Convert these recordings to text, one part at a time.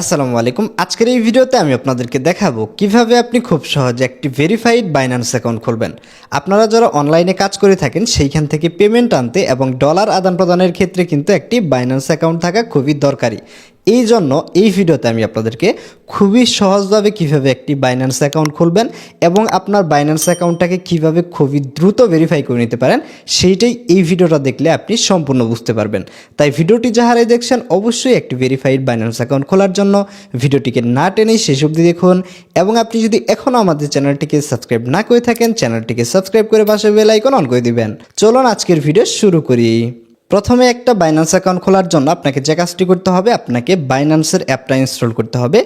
আসসালামু আলাইকুম। আজকের এই ভিডিওতে আমি আপনাদেরকে দেখাবো কীভাবে আপনি খুব সহজে একটি ভেরিফাইড বাইন্যান্স অ্যাকাউন্ট খুলবেন। আপনারা যারা অনলাইনে কাজ করে থাকেন, সেইখান থেকে পেমেন্ট আনতে এবং ডলার আদান প্রদানের ক্ষেত্রে কিন্তু একটি বাইন্যান্স অ্যাকাউন্ট থাকা খুবই দরকারি। এই জন্য এই ভিডিওতে আমি আপনাদেরকে খুবই সহজভাবে কীভাবে একটি বাইন্যান্স অ্যাকাউন্ট খুলবেন এবং আপনার বাইন্যান্স অ্যাকাউন্টটাকে কীভাবে খুবই দ্রুত ভেরিফাই করে নিতে পারেন, সেইটাই এই ভিডিওটা দেখলে আপনি সম্পূর্ণ বুঝতে পারবেন। তাই ভিডিওটি যাহারাই দেখছেন, অবশ্যই একটি ভেরিফাইড বাইন্যান্স অ্যাকাউন্ট খোলার জন্য ভিডিওটিকে না টেনেই শেষ অবধি দেখুন এবং আপনি যদি এখনও আমাদের চ্যানেলটিকে সাবস্ক্রাইব না করে থাকেন, চ্যানেলটিকে সাবস্ক্রাইব করে পাশে বেল আইকন অন করে দিবেন। চলুন আজকের ভিডিও শুরু করি। প্রথমে একটা বাইন্যান্স অ্যাকাউন্ট খোলার জন্য আপনাকে যে কাজটি করতে হবে, আপনাকে বাইন্যান্সের অ্যাপটা ইনস্টল করতে হবে।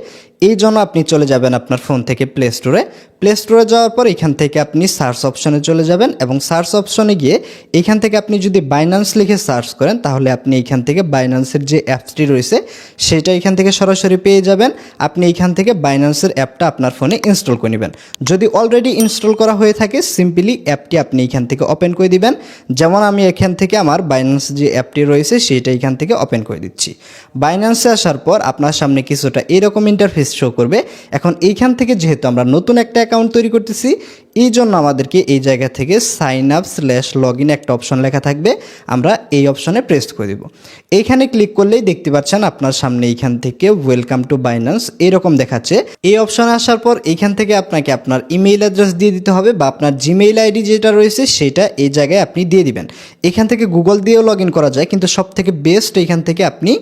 এই জন্য আপনি চলে যাবেন আপনার ফোন থেকে প্লে স্টোরে প্লে স্টোরে যাওয়ার পর এখান থেকে আপনি সার্চ অপশনে চলে যাবেন এবং সার্চ অপশনে গিয়ে এখান থেকে আপনি যদি বাইন্যান্স লিখে সার্চ করেন, তাহলে আপনি এখান থেকে বাইন্যান্সের যে অ্যাপসটি রয়েছে, সেটা এখান থেকে সরাসরি পেয়ে যাবেন। আপনি এখান থেকে বাইন্যান্সের অ্যাপটা আপনার ফোনে ইনস্টল করে নেবেন। যদি অলরেডি ইনস্টল করা হয়ে থাকে সিম্পলি অ্যাপটি আপনি এখান থেকে ওপেন করে দিবেন। যেমন আমি এখান থেকে আমার বাইন্যান্স যে অ্যাপটি রয়েছে, সেটা এখান থেকে ওপেন করে দিচ্ছি। বাইন্যান্সে আসার পর আপনার সামনে কিছুটা এরকম ইন্টারফেস শো করবে। এখন এইখান থেকে যেহেতু আমরা নতুন একটা অ্যাকাউন্ট তৈরি করতেছি, এই জন্য আমাদেরকে এই জায়গা থেকে sign up slash log in একটা অপশন লেখা থাকবে। আমরা এই অপশনে প্রেস করে দেব। এইখানে ক্লিক করলেই দেখতে পাচ্ছেন আপনার সামনে এইখান থেকে ওয়েলকাম টু বাইন্যান্স এরকম দেখাচ্ছে। এই অপশনে আসার পর এইখান থেকে আপনাকে আপনার ইমেইল অ্যাড্রেস দিয়ে দিতে হবে বা আপনার জিমেইল আইডি যেটা রয়েছে সেটা এই জায়গায় আপনি দিয়ে দিবেন। এখান থেকে গুগল দিয়েও লগ করা যায়, কিন্তু সব থেকে বেস্ট এখান থেকে আপনি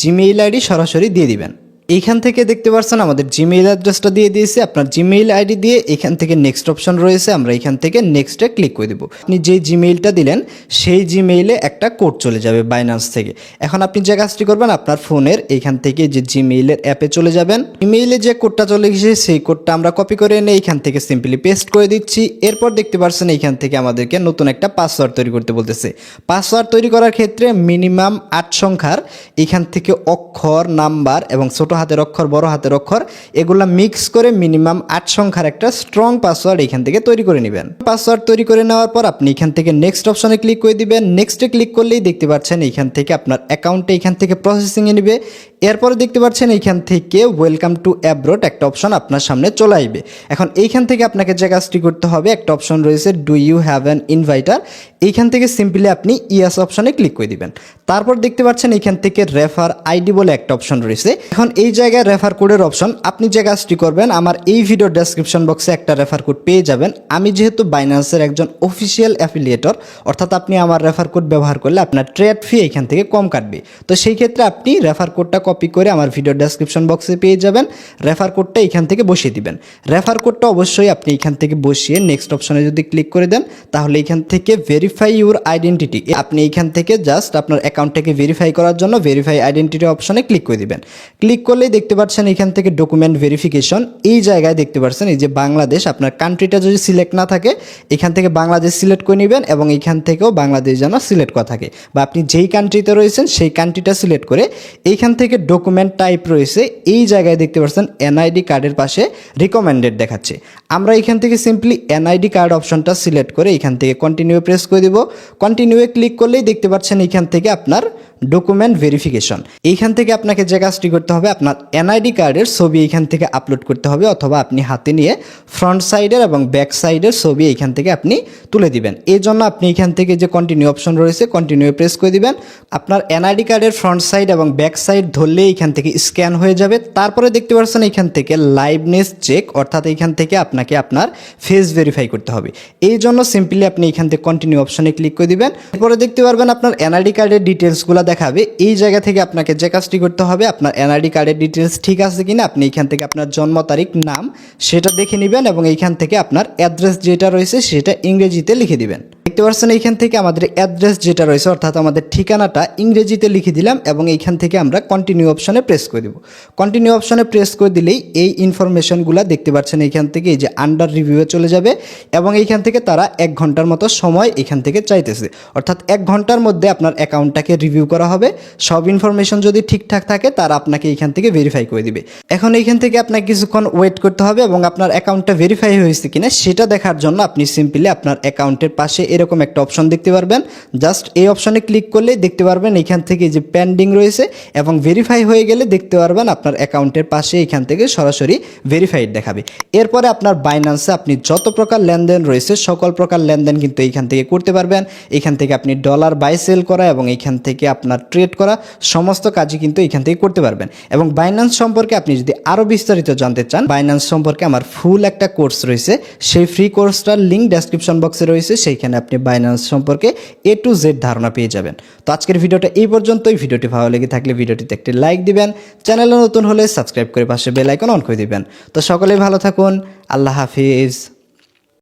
জিমেইল আইডি সরাসরি দিয়ে দিবেন। এইখান থেকে দেখতে পাচ্ছেন আমাদের জিমেইল অ্যাড্রেসটা দিয়ে দিয়েছে। আপনার জিমেইল আইডি দিয়ে এখান থেকে নেক্সট অপশন রয়েছে। আমরা এখান থেকে নেক্সটে ক্লিক করে দেবো। আপনি যেই জিমেইলটা দিলেন, সেই জিমেইলে একটা কোড চলে যাবে বাইন্যান্স থেকে। এখন আপনি যে কাজটি করবেন, আপনার ফোনের এইখান থেকে যে জিমেইলের অ্যাপে চলে যাবেন। ইমেইলে যে কোডটা চলে গেছে, সেই কোডটা আমরা কপি করে এনে এইখান থেকে সিম্পলি পেস্ট করে দিচ্ছি। এরপর দেখতে পাচ্ছেন এইখান থেকে আমাদেরকে নতুন একটা পাসওয়ার্ড তৈরি করতে বলতেছে। পাসওয়ার্ড তৈরি করার ক্ষেত্রে মিনিমাম আট সংখ্যার এখান থেকে অক্ষর, নাম্বার এবং ছোট হাতের অক্ষর, বড় হাতের অক্ষর, এগুলা মিক্স করে মিনিমাম আট সংখ্যার একটা স্ট্রং পাসওয়ার্ড এখান থেকে তৈরি করে নেবেন। পাসওয়ার্ড তৈরি করে নেওয়ার পর আপনি এখান থেকে নেক্সট অপশনে ক্লিক করে দিবেন। নেক্সটে ক্লিক করলেই দেখতে পাচ্ছেন এইখান থেকে আপনার অ্যাকাউন্টে এখান থেকে প্রসেসিংয়ে নেবে। এরপরে দেখতে পাচ্ছেন এইখান থেকে ওয়েলকাম টু অ্যাব্রোড একটা অপশন আপনার সামনে চলে আসবে। এখন এইখান থেকে আপনাকে যে কাজটি করতে হবে, একটা অপশন রয়েছে do you have an inviter এইখান থেকে সিম্পলি আপনি ইয়াস অপশনে ক্লিক করে দিবেন। তারপর দেখতে পাচ্ছেন এইখান থেকে রেফার আইডি বলে একটা অপশন রয়েছে। এখন এই জায়গায় রেফার কোডের অপশন আপনি যে কাজটি করবেন, আমার এই ভিডিও ডেসক্রিপশন বক্সে একটা রেফার কোড পেয়ে যাবেন। আমি যেহেতু বাইন্যান্সের একজন অফিসিয়াল অ্যাফিলিয়েটর অর্থাৎ আপনি আমার রেফার কোড ব্যবহার করলে আপনার ট্রেড ফি এখান থেকে কম কাটবে। তো সেই ক্ষেত্রে আপনি রেফার কোডটা কপি করে আমার ভিডিও ডেসক্রিপশন বক্সে পেয়ে যাবেন। রেফার কোডটা এখান থেকে বসিয়ে দিবেন। রেফার কোডটা অবশ্যই আপনি এখান থেকে বসিয়ে নেক্সট অপশনে যদি ক্লিক করে দেন, তাহলে এখান থেকে ভেরিফাই ইউর আইডেন্টিটি আপনি এখান থেকে জাস্ট আপনার অ্যাকাউন্টটাকে ভেরিফাই করার জন্য ভেরিফাই আইডেন্টিটি অপশনে ক্লিক করে দিবেন। ক্লিক করলেই দেখতে পাচ্ছেন এখান থেকে ডকুমেন্ট ভেরিফিকেশন এই জায়গায় দেখতে পাচ্ছেন এই যে বাংলাদেশ, আপনার কান্ট্রিটা যদি সিলেক্ট না থাকে, এখান থেকে বাংলাদেশ সিলেক্ট করে নেবেন এবং এখান থেকেও বাংলাদেশ যেন সিলেক্ট করা থাকে। বা আপনি যেই কান্ট্রিতে রয়েছেন, সেই কান্ট্রিটা সিলেক্ট করে এইখান থেকে ডকুমেন্ট টাইপ রয়েছে। এই জায়গায় দেখতে পাচ্ছেন এনআইডি কার্ডের পাশে রিকমেন্ডেড দেখাচ্ছে। আমরা এখান থেকে সিম্পলি এনআইডি কার্ড অপশনটা সিলেক্ট করে এখান থেকে কন্টিনিউ প্রেস করে দিব। কন্টিনিউয়ে ক্লিক করলেই দেখতে পাচ্ছেন এখান থেকে আপনার ডকুমেন্ট ভেরিফিকেশন এইখান থেকে আপনাকে যে কাজটি করতে হবে, আপনার এনআইডি কার্ডের ছবি এইখান থেকে আপলোড করতে হবে অথবা আপনি হাতে নিয়ে ফ্রন্ট সাইডের এবং ব্যাক সাইডের ছবি এইখান থেকে আপনি তুলে দিবেন। এই জন্য আপনি এখান থেকে যে কন্টিনিউ অপশন রয়েছে কন্টিনিউ প্রেস করে দিবেন। আপনার এনআইডি কার্ডের ফ্রন্ট সাইড এবং ব্যাক সাইড ধরলে এখান থেকে স্ক্যান হয়ে যাবে। তারপরে দেখতে পাচ্ছেন এখান থেকে লাইভনেস চেক অর্থাৎ এইখান থেকে আপনাকে আপনার ফেস ভেরিফাই করতে হবে। এই জন্য সিম্পলি আপনি এখান থেকে কন্টিনিউ অপশনে ক্লিক করে দিবেন। এরপরে দেখতে পারবেন আপনার এনআইডি কার্ডের ডিটেলসগুলো দেখাবে, এই জায়গা থেকে আপনাকে যে কাজটি করতে হবে, আপনার এনআইডি কার্ডের ডিটেলস ঠিক আছে কিনা, আপনি এখান থেকে আপনার জন্ম তারিখ, নাম, সেটা দেখে নেবেন এবং এইখান থেকে আপনার অ্যাড্রেস যেটা রয়েছে, সেটা ইংরেজিতে লিখে দিবেন। দেখতে পাচ্ছেন এইখান থেকে আমাদের অ্যাড্রেস যেটা রয়েছে, অর্থাৎ আমাদের ঠিকানাটা ইংরেজিতে লিখে দিলাম এবং এইখান থেকে আমরা কন্টিনিউ অপশনে প্রেস করে দেবো। কন্টিনিউ অপশনে প্রেস করে দিলেই এই ইনফরমেশনগুলো দেখতে পাচ্ছেন এইখান থেকে এই যে আন্ডার রিভিউয়ে চলে যাবে এবং এইখান থেকে তারা এক ঘণ্টার মতো সময় এখান থেকে চাইতেছে। অর্থাৎ এক ঘণ্টার মধ্যে আপনার অ্যাকাউন্টটাকে রিভিউ করা হবে, সব ইনফরমেশন যদি ঠিকঠাক থাকে তারা আপনাকে এইখান থেকে ভেরিফাই করে দিবে। এখন এইখান থেকে আপনাকে কিছুক্ষণ ওয়েট করতে হবে এবং আপনার অ্যাকাউন্টটা ভেরিফাই হয়েছে কিনা সেটা দেখার জন্য আপনি সিম্পলি আপনার অ্যাকাউন্টের পাশে এরকম একটা অপশন দেখতে পারবেন। জাস্ট এই অপশনে ক্লিক করলেই দেখতে পারবেন এখান থেকে যে পেন্ডিং রয়েছে এবং ভেরিফাই হয়ে গেলে দেখতে পারবেন আপনার অ্যাকাউন্টের পাশে এখান থেকে সরাসরি ভেরিফাইড দেখাবে। এরপরে আপনার বাইন্যান্সে আপনি যত প্রকার লেনদেন রয়েছে, সকল প্রকার লেনদেন কিন্তু এইখান থেকে করতে পারবেন। এখান থেকে আপনি ডলার বাই সেল করা এবং এখান থেকে আপনার ট্রেড করা সমস্ত কাজই কিন্তু এখান থেকে করতে পারবেন। এবং বাইন্যান্স সম্পর্কে আপনি যদি আরও বিস্তারিত জানতে চান বাইন্যান্স সম্পর্কে আমার ফুল একটা কোর্স রয়েছে। সেই ফ্রি কোর্সটার লিঙ্ক ডেসক্রিপশন বক্সে রয়েছে। সেইখানে আপনি বাইন্যান্স সম্পর্কে এ টু জেড ধারণা পেয়ে যাবেন। তো আজকের ভিডিওটা এই পর্যন্তই। ভিডিওটি ভালো লেগে থাকলে ভিডিওটিতে একটি লাইক দিবেন। চ্যানেলে নতুন হলে সাবস্ক্রাইব করে পাশে বেল আইকন অন করে দিবেন। তো সকলেই ভালো থাকুন। আল্লাহ হাফিজ।